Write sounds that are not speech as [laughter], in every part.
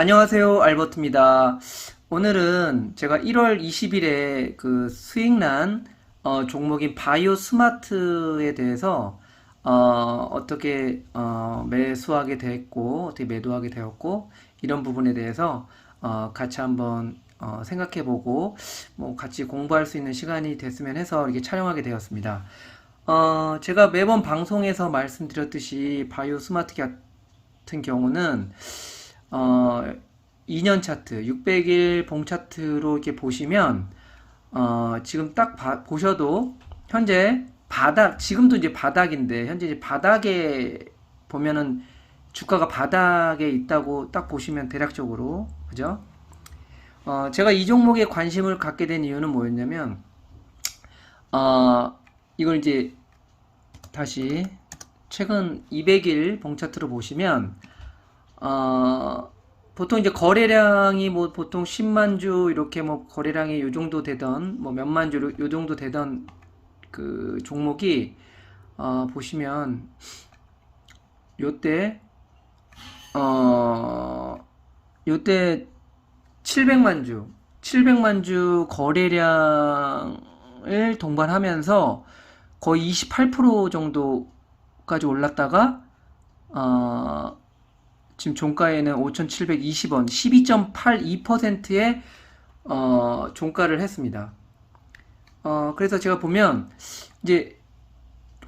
안녕하세요, 알버트입니다. 오늘은 제가 1월 20일에 그 수익난 어, 종목인 바이오 스마트에 대해서 어, 떻게 매수하게 됐고 어떻게 매도하게 되었고 이런 부분에 대해서 어, 같이 한번 어, 생각해보고 뭐 같이 공부할 수 있는 시간이 됐으면 해서 이렇게 촬영하게 되었습니다. 어, 제가 매번 방송에서 말씀드렸듯이 바이오 스마트 같은 경우는 어, 2년 차트, 600일 봉 차트로 이렇게 보시면, 어, 지금 딱 봐- 보셔도, 현재 바닥, 지금도 이제 바닥인데, 현재 이제 바닥에 보면은 주가가 바닥에 있다고 딱 보시면 대략적으로, 그죠? 어, 제가 이 종목에 관심을 갖게 된 이유는 뭐였냐면, 어, 이걸 이제 다시 최근 200일 봉 차트로 보시면, 어, 보통 이제 거래량이 뭐 보통 10만 주 이렇게 뭐 거래량이 요 정도 되던 뭐 몇만 주 요 정도 되던 그 종목이 어, 보시면 요때 어, 요때 700만 주 700만 주 거래량을 동반하면서 거의 28% 정도까지 올랐다가 어, 지금 종가에는 5,720원, 12.82%의 어, 종가를 했습니다. 어, 그래서 제가 보면 이제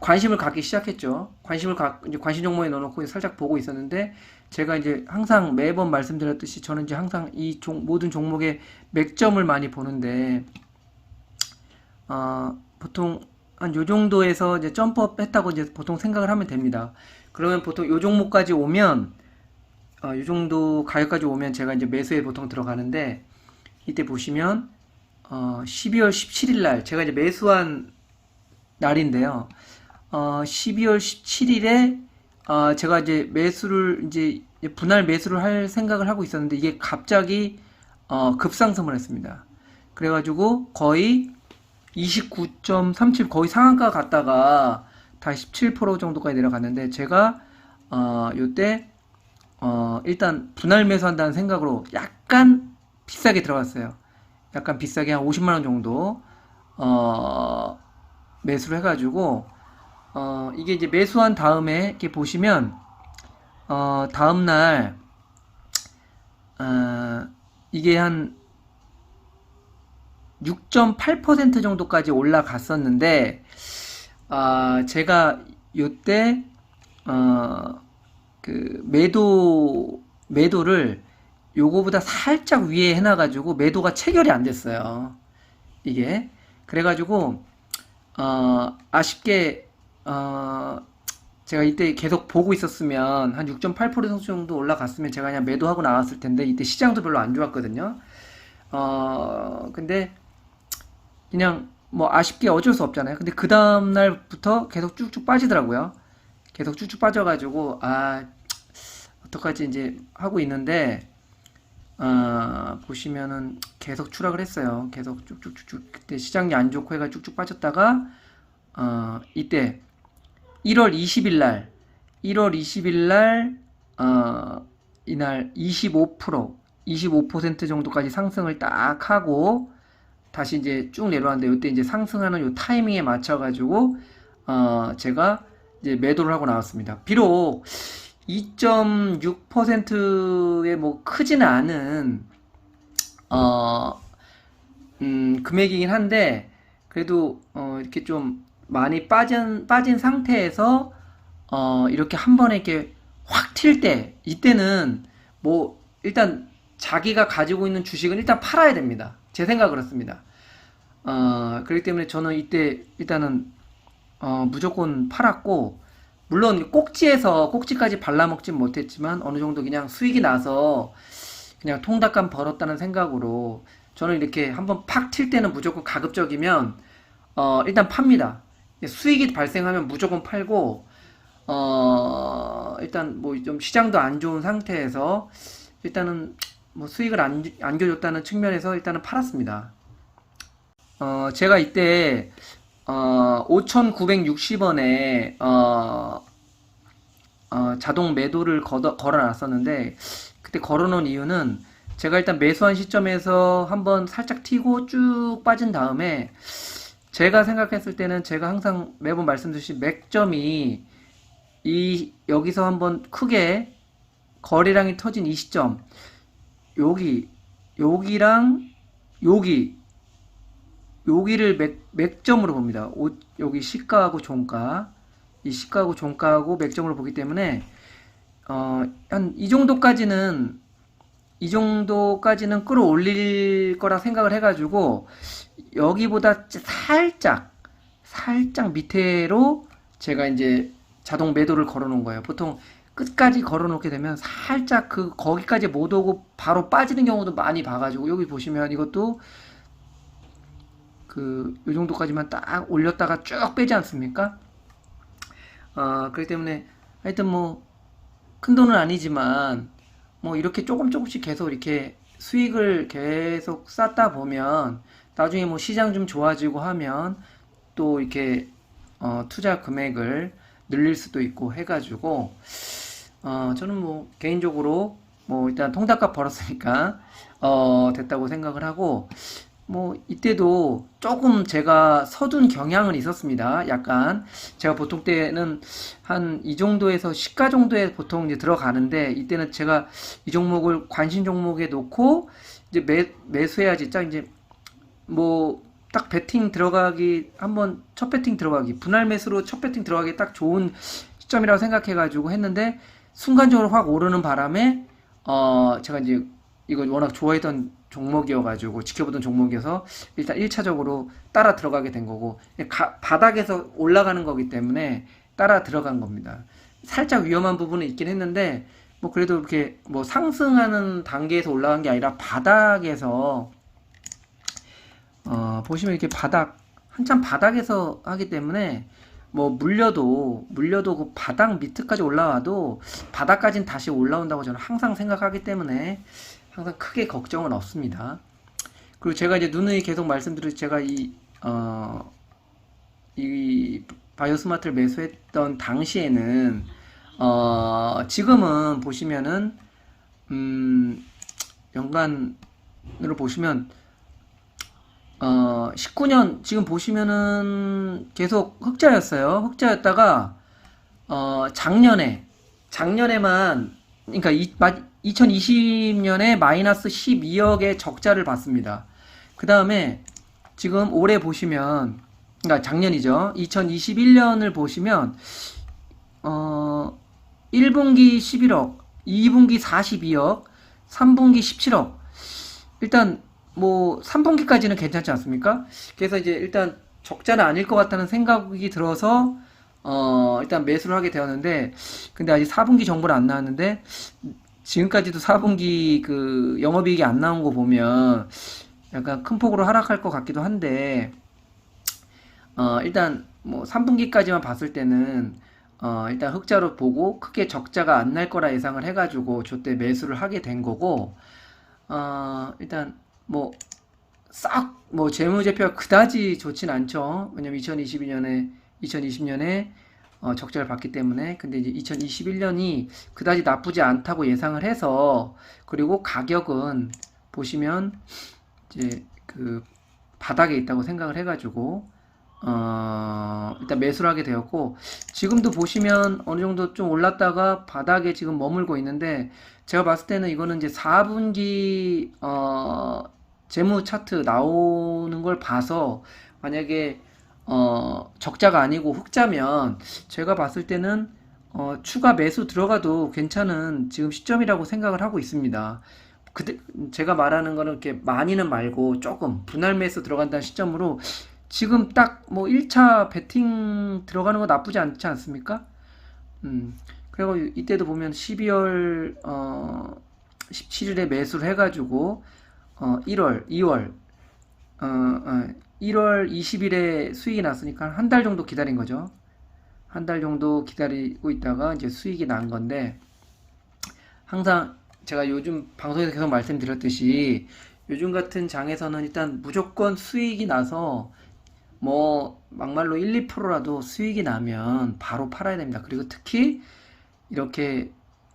관심을 갖기 시작했죠. 관심을 갖, 이제 관심 종목에 넣어놓고 살짝 보고 있었는데 제가 이제 항상 매번 말씀드렸듯이 저는 이제 항상 이 종, 모든 종목의 맥점을 많이 보는데 어, 보통 한 요 정도에서 이제 점프업 했다고 이제 보통 생각을 하면 됩니다. 그러면 보통 요 종목까지 오면 어, 이 정도 가격까지 오면 제가 이제 매수에 보통 들어가는데 이때 보시면 어, 12월 17일 날 제가 이제 매수한 날인데요. 어, 12월 17일에 어, 제가 이제 매수를 이제 분할 매수를 할 생각을 하고 있었는데 이게 갑자기 어, 급상승을 했습니다. 그래가지고 거의 29.37 거의 상한가 갔다가 다시 17% 정도까지 내려갔는데 제가 어, 요때 어, 일단 분할 매수한다는 생각으로 약간 비싸게 들어갔어요. 약간 비싸게 한 50만 원 정도 어, 매수를 해가지고 어, 이게 이제 매수한 다음에 이렇게 보시면 어, 다음 날 어, 이게 한 6.8% 정도까지 올라갔었는데 아, 제가 요때 어, 그 매도 매도를 요거보다 살짝 위에 해놔가지고 매도가 체결이 안 됐어요. 이게 그래가지고 어, 아쉽게 어, 제가 이때 계속 보고 있었으면 한 6.8% 정도 올라갔으면 제가 그냥 매도하고 나왔을 텐데 이때 시장도 별로 안 좋았거든요. 어, 근데 그냥 뭐 아쉽게 어쩔 수 없잖아요. 근데 그 다음 날부터 계속 쭉쭉 빠지더라고요. 계속 쭉쭉 빠져가지고 아 어떡하지 이제 하고 있는데 아 보시면은 계속 추락을 했어요. 계속 쭉쭉쭉쭉 그때 시장이 안 좋고 해가 쭉쭉 빠졌다가 어 이때 1월 20일 날 1월 20일 날 어, 이날 25% 25% 정도까지 상승을 딱 하고 다시 이제 쭉 내려왔는데 이때 이제 상승하는 요 타이밍에 맞춰 가지고 어 제가 이제 매도를 하고 나왔습니다. 비록 2.6%의 뭐 크지는 않은 어, 음, 금액이긴 한데 그래도 어, 이렇게 좀 많이 빠진 빠진 상태에서 어, 이렇게 한 번에 이렇게 확 튈 때 이때는 뭐 일단 자기가 가지고 있는 주식은 일단 팔아야 됩니다. 제 생각 그렇습니다. 어, 그렇기 때문에 저는 이때 일단은 어, 무조건 팔았고, 물론 꼭지에서 꼭지까지 발라먹진 못했지만 어느 정도 그냥 수익이 나서 그냥 통닭감 벌었다는 생각으로 저는 이렇게 한번 팍튈 때는 무조건 가급적이면 어, 일단 팝니다. 수익이 발생하면 무조건 팔고 어, 일단 뭐 좀 시장도 안 좋은 상태에서 일단은 뭐 수익을 안, 안겨줬다는 측면에서 일단은 팔았습니다. 어, 제가 이때 어, 5,960원에 어, 어, 자동 매도를 걷어, 걸어놨었는데 그때 걸어놓은 이유는 제가 일단 매수한 시점에서 한번 살짝 튀고 쭉 빠진 다음에 제가 생각했을 때는 제가 항상 매번 말씀드린 맥점이 이 여기서 한번 크게 거래량이 터진 이 시점 여기 여기랑 여기 여기를 맥, 맥점으로 봅니다. 오- 여기 시가하고 종가 이 시가하고 종가하고 맥점으로 보기 때문에 어, 한 이 정도까지는 이 정도까지는 끌어올릴 거라 생각을 해가지고 여기보다 살짝 살짝 밑으로 제가 이제 자동 매도를 걸어 놓은 거예요. 보통 끝까지 걸어 놓게 되면 살짝 그 거기까지 못 오고 바로 빠지는 경우도 많이 봐가지고 여기 보시면 이것도 그 요 정도까지만 딱 올렸다가 쭉 빼지 않습니까? 어, 그렇기 때문에 하여튼 뭐 큰 돈은 아니지만 뭐 이렇게 조금 조금씩 계속 이렇게 수익을 계속 쌓다 보면 나중에 뭐 시장 좀 좋아지고 하면 또 이렇게 어, 투자 금액을 늘릴 수도 있고 해가지고 어, 저는 뭐 개인적으로 뭐 일단 통닭값 벌었으니까 어, 됐다고 생각을 하고 뭐 이때도 조금 제가 서둔 경향은 있었습니다. 약간 제가 보통 때는 한 이 정도에서 시가 정도에 보통 이제 들어가는데 이때는 제가 이 종목을 관심 종목에 놓고 이제 매 매수해야지 딱 이제 뭐 딱 배팅 들어가기 한번 첫 배팅 들어가기 분할 매수로 첫 배팅 들어가기 딱 좋은 시점이라고 생각해 가지고 했는데 순간적으로 확 오르는 바람에 어 제가 이제 이거 워낙 좋아했던 종목이어가지고 지켜보던 종목이어서 일단 1차적으로 따라 들어가게 된 거고 가- 바닥에서 올라가는 거기 때문에 따라 들어간 겁니다. 살짝 위험한 부분은 있긴 했는데 뭐 그래도 이렇게 뭐 상승하는 단계에서 올라간 게 아니라 바닥에서 어 보시면 이렇게 바닥 한참 바닥에서 하기 때문에 뭐 물려도 물려도 그 바닥 밑에까지 올라와도 바닥까지는 다시 올라온다고 저는 항상 생각하기 때문에 항상 크게 걱정은 없습니다. 그리고 제가 이제 누누이 계속 말씀드린 제가 이, 어, 이 바이오스마트를 매수했던 당시에는, 어, 지금은 보시면은, 음, 연간으로 보시면, 어, 19년, 지금 보시면은 계속 흑자였어요. 흑자였다가, 어, 작년에, 작년에만, 그러니까 이, 2020년에 마이너스 12억의 적자를 봤습니다. 그 다음에 지금 올해 보시면, 그러니까 작년이죠. 2021년을 보시면, 어, 1분기 11억, 2분기 42억, 3분기 17억. 일단 뭐 3분기까지는 괜찮지 않습니까? 그래서 이제 일단 적자는 아닐 것 같다는 생각이 들어서 어 일단 매수를 하게 되었는데 근데 아직 4분기 정보는 안 나왔는데 지금까지도 4분기 그 영업이익이 안 나온 거 보면 약간 큰 폭으로 하락할 것 같기도 한데 어 일단 뭐 3분기까지만 봤을 때는 어 일단 흑자로 보고 크게 적자가 안 날 거라 예상을 해가지고 저때 매수를 하게 된 거고 어 일단 뭐 싹뭐 재무제표가 그다지 좋진 않죠. 왜냐면 2022년에 2020년에 어, 적자를 봤기 때문에. 근데 이제 2021년이 그다지 나쁘지 않다고 예상을 해서 그리고 가격은 보시면 이제 그 바닥에 있다고 생각을 해가지고 어 일단 매수를 하게 되었고 지금도 보시면 어느 정도 좀 올랐다가 바닥에 지금 머물고 있는데 제가 봤을 때는 이거는 이제 4분기 어 재무 차트 나오는 걸 봐서 만약에 어 적자가 아니고 흑자면 제가 봤을 때는 어 추가 매수 들어가도 괜찮은 지금 시점이라고 생각을 하고 있습니다. 그때 제가 말하는 거는 이렇게 많이는 말고 조금 분할 매수 들어간다는 시점으로 지금 딱 뭐 1차 베팅 들어가는 거 나쁘지 않지 않습니까? 음. 그리고 이때도 보면 12월 어 17일에 매수를 해가지고 어 1월, 2월 어, 어 1월 20일에 수익이 났으니까 한 달 정도 기다린 거죠. 한 달 정도 기다리고 있다가 이제 수익이 난 건데 항상 제가 요즘 방송에서 계속 말씀드렸듯이 요즘 같은 장에서는 일단 무조건 수익이 나서 뭐 막말로 1, 2%라도 수익이 나면 바로 팔아야 됩니다. 그리고 특히 이렇게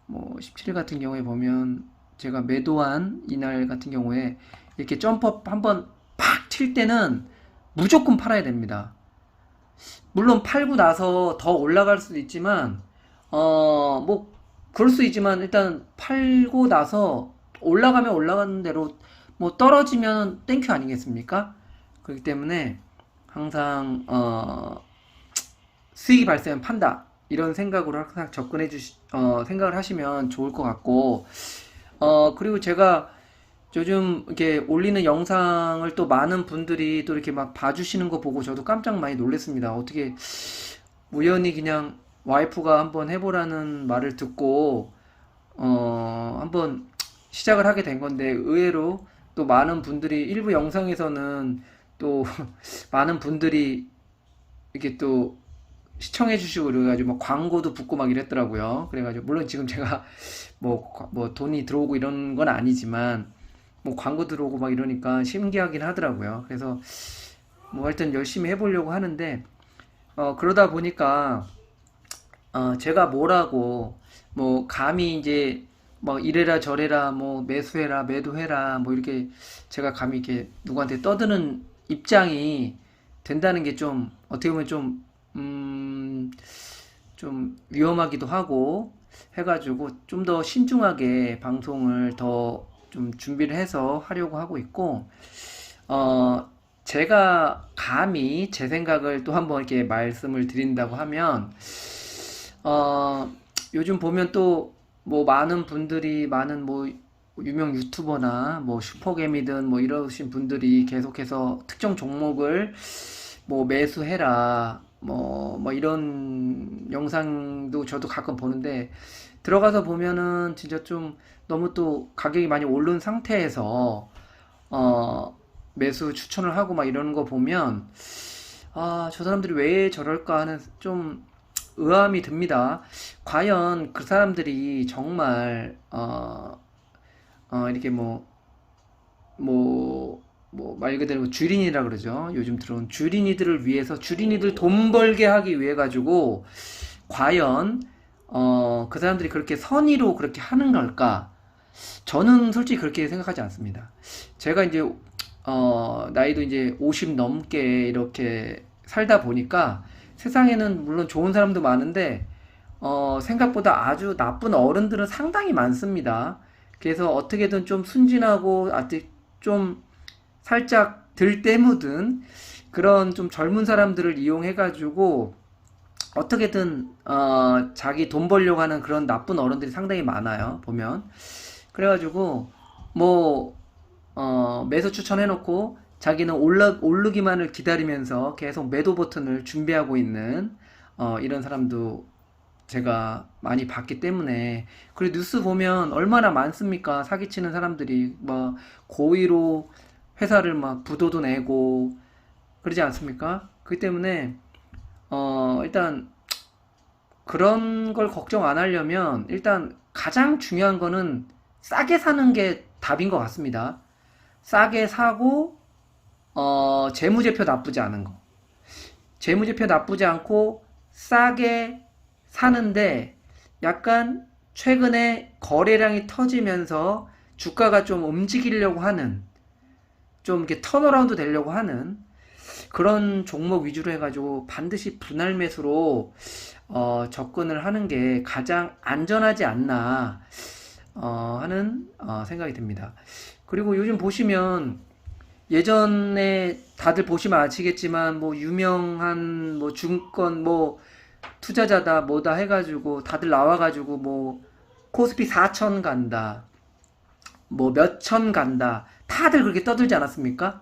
뭐 17일 같은 경우에 보면 제가 매도한 이날 같은 경우에 이렇게 점프업 한번 팍 칠 때는 무조건 팔아야 됩니다. 물론 팔고 나서 더 올라갈 수도 있지만, 어, 뭐, 그럴 수 있지만, 일단 팔고 나서 올라가면 올라가는 대로, 뭐, 떨어지면 땡큐 아니겠습니까? 그렇기 때문에, 항상, 어, 수익이 발생하면 판다. 이런 생각으로 항상 접근해 주시, 어, 생각을 하시면 좋을 것 같고, 어, 그리고 제가 요즘 이렇게 올리는 영상을 또 많은 분들이 또 이렇게 막 봐주시는 거 보고 저도 깜짝 많이 놀랐습니다. 어떻게 우연히 그냥 와이프가 한번 해보라는 말을 듣고, 어, 한번 시작을 하게 된 건데, 의외로 또 많은 분들이, 일부 영상에서는 또 [laughs] 많은 분들이 이렇게 또 시청해 주시고 그래가지고 막 광고도 붙고 막 이랬더라고요. 그래가지고 물론 지금 제가 [laughs] 뭐, 과- 뭐 돈이 들어오고 이런 건 아니지만 뭐 광고 들어오고 막 이러니까 신기하긴 하더라고요. 그래서 뭐 하여튼 열심히 해보려고 하는데 어 그러다 보니까 어 제가 뭐라고 뭐 감히 이제 뭐 이래라 저래라 뭐 매수해라 매도해라 뭐 이렇게 제가 감히 이렇게 누구한테 떠드는 입장이 된다는 게 좀 어떻게 보면 좀 음, 좀 위험하기도 하고 해가지고 좀 더 신중하게 방송을 더 좀 준비를 해서 하려고 하고 있고, 어, 제가 감히 제 생각을 또 한번 이렇게 말씀을 드린다고 하면, 어, 요즘 보면 또 뭐 많은 분들이 많은 뭐 유명 유튜버나 뭐 슈퍼개미든 뭐 이러신 분들이 계속해서 특정 종목을 뭐 매수해라 뭐, 뭐 이런 영상도 저도 가끔 보는데 들어가서 보면은 진짜 좀 너무 또 가격이 많이 오른 상태에서 어 매수 추천을 하고 막 이러는 거 보면 아, 저 사람들이 왜 저럴까 하는 좀 의아함이 듭니다. 과연 그 사람들이 정말 어, 어 이렇게 뭐 뭐, 뭐, 말 그대로 주린이라 그러죠. 요즘 들어온 주린이들을 위해서, 주린이들 돈 벌게 하기 위해 가지고, 과연, 어, 그 사람들이 그렇게 선의로 그렇게 하는 걸까? 저는 솔직히 그렇게 생각하지 않습니다. 제가 이제, 어, 나이도 이제 50 넘게 이렇게 살다 보니까 세상에는 물론 좋은 사람도 많은데, 어, 생각보다 아주 나쁜 어른들은 상당히 많습니다. 그래서 어떻게든 좀 순진하고 아직 좀 살짝 들때 묻은 그런 좀 젊은 사람들을 이용해가지고 어떻게든 어, 자기 돈 벌려고 하는 그런 나쁜 어른들이 상당히 많아요. 보면 그래가지고 뭐 어, 매수 추천해놓고 자기는 올라 오르기만을 기다리면서 계속 매도 버튼을 준비하고 있는 어, 이런 사람도 제가 많이 봤기 때문에 그리고 뉴스 보면 얼마나 많습니까? 사기치는 사람들이 막 고의로 회사를 막 부도도 내고 그러지 않습니까? 그렇기 때문에 어 일단 그런 걸 걱정 안 하려면 일단 가장 중요한 거는 싸게 사는 게 답인 것 같습니다. 싸게 사고 어 재무제표 나쁘지 않은 거. 재무제표 나쁘지 않고 싸게 사는데 약간 최근에 거래량이 터지면서 주가가 좀 움직이려고 하는 좀 이렇게 턴어라운드 되려고 하는 그런 종목 위주로 해가지고 반드시 분할 매수로 어, 접근을 하는 게 가장 안전하지 않나 어, 하는 어, 생각이 듭니다. 그리고 요즘 보시면 예전에 다들 보시면 아시겠지만 뭐 유명한 뭐 증권 뭐 투자자다 뭐다 해가지고 다들 나와가지고 뭐 코스피 4천 간다 뭐 몇 천 간다 다들 그렇게 떠들지 않았습니까?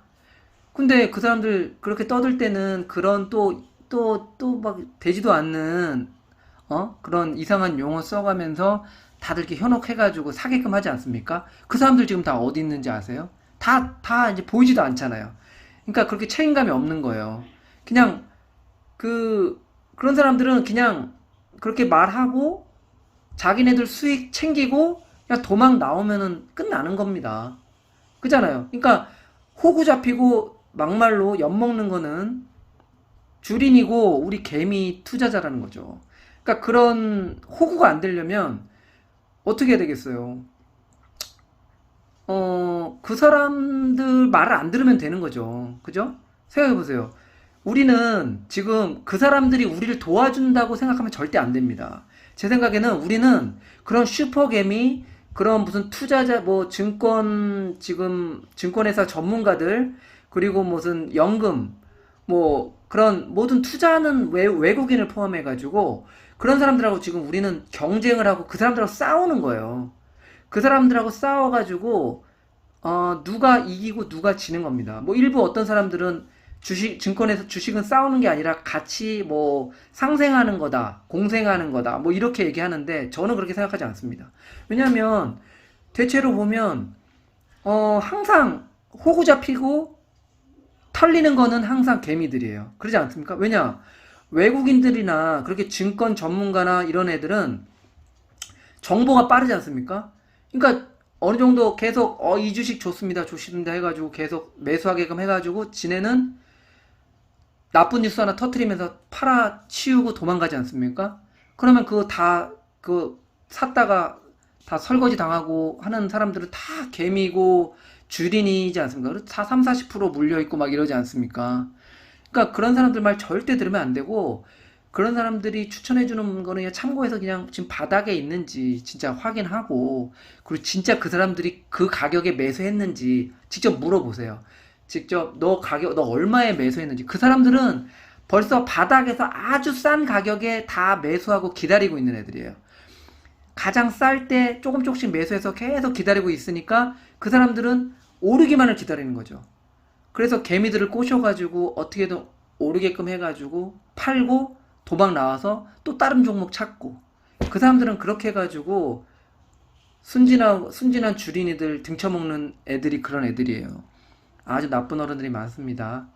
근데 그 사람들 그렇게 떠들 때는 그런 또 또 또 막 되지도 않는 어 그런 이상한 용어 써가면서 다들 이렇게 현혹해가지고 사게끔 하지 않습니까? 그 사람들 지금 다 어디 있는지 아세요? 다 다 이제 보이지도 않잖아요. 그러니까 그렇게 책임감이 없는 거예요. 그냥 그 그런 사람들은 그냥 그렇게 말하고 자기네들 수익 챙기고 그냥 도망 나오면은 끝나는 겁니다. 그잖아요. 그러니까 호구 잡히고 막말로 엿먹는 거는 주린이고 우리 개미 투자자라는 거죠. 그러니까 그런 호구가 안 되려면 어떻게 해야 되겠어요? 그 사람들 말을 안 들으면 되는 거죠. 그죠? 생각해 보세요. 우리는 지금 그 사람들이 우리를 도와준다고 생각하면 절대 안 됩니다. 제 생각에는 우리는 그런 슈퍼개미, 그런 무슨 투자자, 뭐 증권, 지금 증권회사 전문가들, 그리고 무슨 연금, 뭐 그런 모든 투자하는 외, 외국인을 포함해 가지고 그런 사람들하고 지금 우리는 경쟁을 하고 그 사람들하고 싸우는 거예요. 그 사람들하고 싸워 가지고 어, 누가 이기고 누가 지는 겁니다. 뭐 일부 어떤 사람들은 주식 증권에서 주식은 싸우는 게 아니라 같이 뭐 상생하는 거다, 공생하는 거다, 뭐 이렇게 얘기하는데 저는 그렇게 생각하지 않습니다. 왜냐하면 대체로 보면 어 항상 호구 잡히고 털리는 거는 항상 개미들이에요. 그러지 않습니까? 왜냐 외국인들이나 그렇게 증권 전문가나 이런 애들은 정보가 빠르지 않습니까? 그러니까 어느 정도 계속 어 이 주식 좋습니다 좋습니다 해가지고 계속 매수하게끔 해가지고 지네는 나쁜 뉴스 하나 터트리면서 팔아 치우고 도망가지 않습니까? 그러면 그거 다 그 샀다가 다 설거지 당하고 하는 사람들은 다 개미고 주린이지 않습니까? 4, 3, 40% 물려있고 막 이러지 않습니까? 그러니까 그런 사람들 말 절대 들으면 안 되고 그런 사람들이 추천해주는 거는 그냥 참고해서 그냥 지금 바닥에 있는지 진짜 확인하고 그리고 진짜 그 사람들이 그 가격에 매수했는지 직접 물어보세요. 직접 너 가격 너 얼마에 매수했는지 그 사람들은 벌써 바닥에서 아주 싼 가격에 다 매수하고 기다리고 있는 애들이에요. 가장 쌀 때 조금 조금씩 매수해서 계속 기다리고 있으니까 그 사람들은 오르기만을 기다리는 거죠. 그래서 개미들을 꼬셔가지고 어떻게든 오르게끔 해가지고 팔고 도박 나와서 또 다른 종목 찾고 그 사람들은 그렇게 해가지고 순진한 순진한 주린이들 등쳐먹는 애들이 그런 애들이에요. 아주 나쁜 어른들이 많습니다.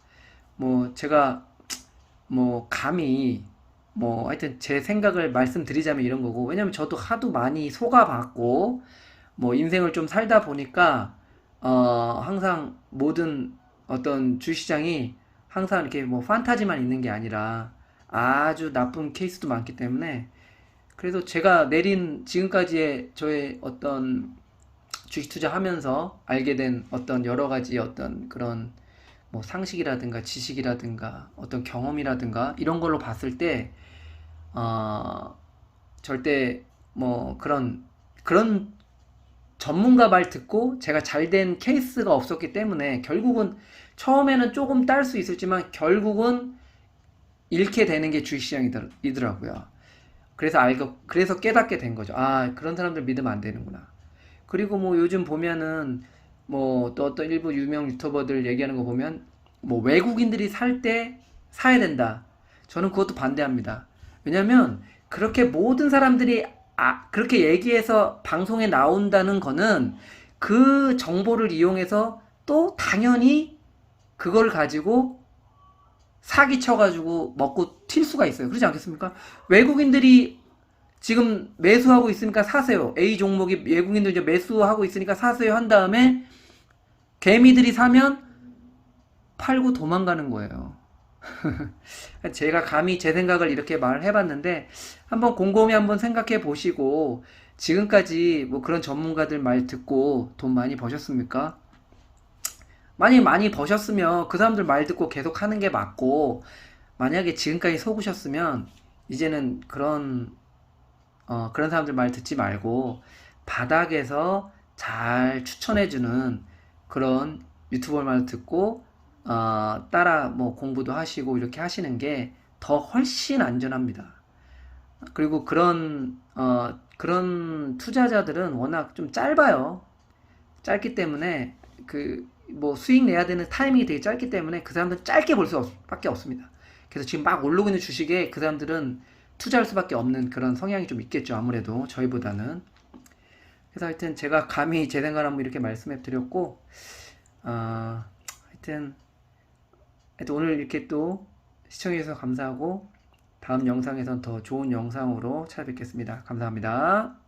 뭐 제가 뭐 감히 뭐 하여튼 제 생각을 말씀드리자면 이런 거고 왜냐면 저도 하도 많이 속아봤고 뭐 인생을 좀 살다 보니까 어 항상 모든 어떤 주시장이 항상 이렇게 뭐 판타지만 있는 게 아니라 아주 나쁜 케이스도 많기 때문에 그래서 제가 내린 지금까지의 저의 어떤 주식 투자하면서 알게 된 어떤 여러 가지 어떤 그런 뭐 상식이라든가 지식이라든가 어떤 경험이라든가 이런 걸로 봤을 때 어, 절대 뭐 그런 그런 전문가 말 듣고 제가 잘 된 케이스가 없었기 때문에 결국은 처음에는 조금 딸 수 있었지만 결국은 잃게 되는 게 주식시장이더라고요. 그래서 알고 그래서 깨닫게 된 거죠. 아 그런 사람들 믿으면 안 되는구나. 그리고 뭐 요즘 보면은 뭐 또 어떤 일부 유명 유튜버들 얘기하는 거 보면 뭐 외국인들이 살 때 사야 된다. 저는 그것도 반대합니다. 왜냐면 그렇게 모든 사람들이 아, 그렇게 얘기해서 방송에 나온다는 거는 그 정보를 이용해서 또 당연히 그걸 가지고 사기 쳐가지고 먹고 튈 수가 있어요. 그렇지 않겠습니까? 외국인들이 지금 매수하고 있으니까 사세요. A 종목이 외국인들 이제 매수하고 있으니까 사세요 한 다음에 개미들이 사면 팔고 도망가는 거예요. [laughs] 제가 감히 제 생각을 이렇게 말을 해봤는데 한번 곰곰이 한번 생각해 보시고 지금까지 뭐 그런 전문가들 말 듣고 돈 많이 버셨습니까? 많이 많이 버셨으면 그 사람들 말 듣고 계속 하는 게 맞고 만약에 지금까지 속으셨으면 이제는 그런 어, 그런 사람들 말 듣지 말고 바닥에서 잘 추천해주는 그런 유튜버 말 듣고 어, 따라 뭐 공부도 하시고 이렇게 하시는 게 더 훨씬 안전합니다. 그리고 그런 어, 그런 투자자들은 워낙 좀 짧아요. 짧기 때문에 그 뭐 수익 내야 되는 타이밍이 되게 짧기 때문에 그 사람들은 짧게 볼 수밖에 없습니다. 그래서 지금 막 오르고 있는 주식에 그 사람들은 투자할 수밖에 없는 그런 성향이 좀 있겠죠. 아무래도 저희보다는. 그래서 하여튼 제가 감히 제 생각을 한번 이렇게 말씀해 드렸고, 어, 하여튼, 하여튼 오늘 이렇게 또 시청해주셔서 감사하고, 다음 영상에선 더 좋은 영상으로 찾아뵙겠습니다. 감사합니다.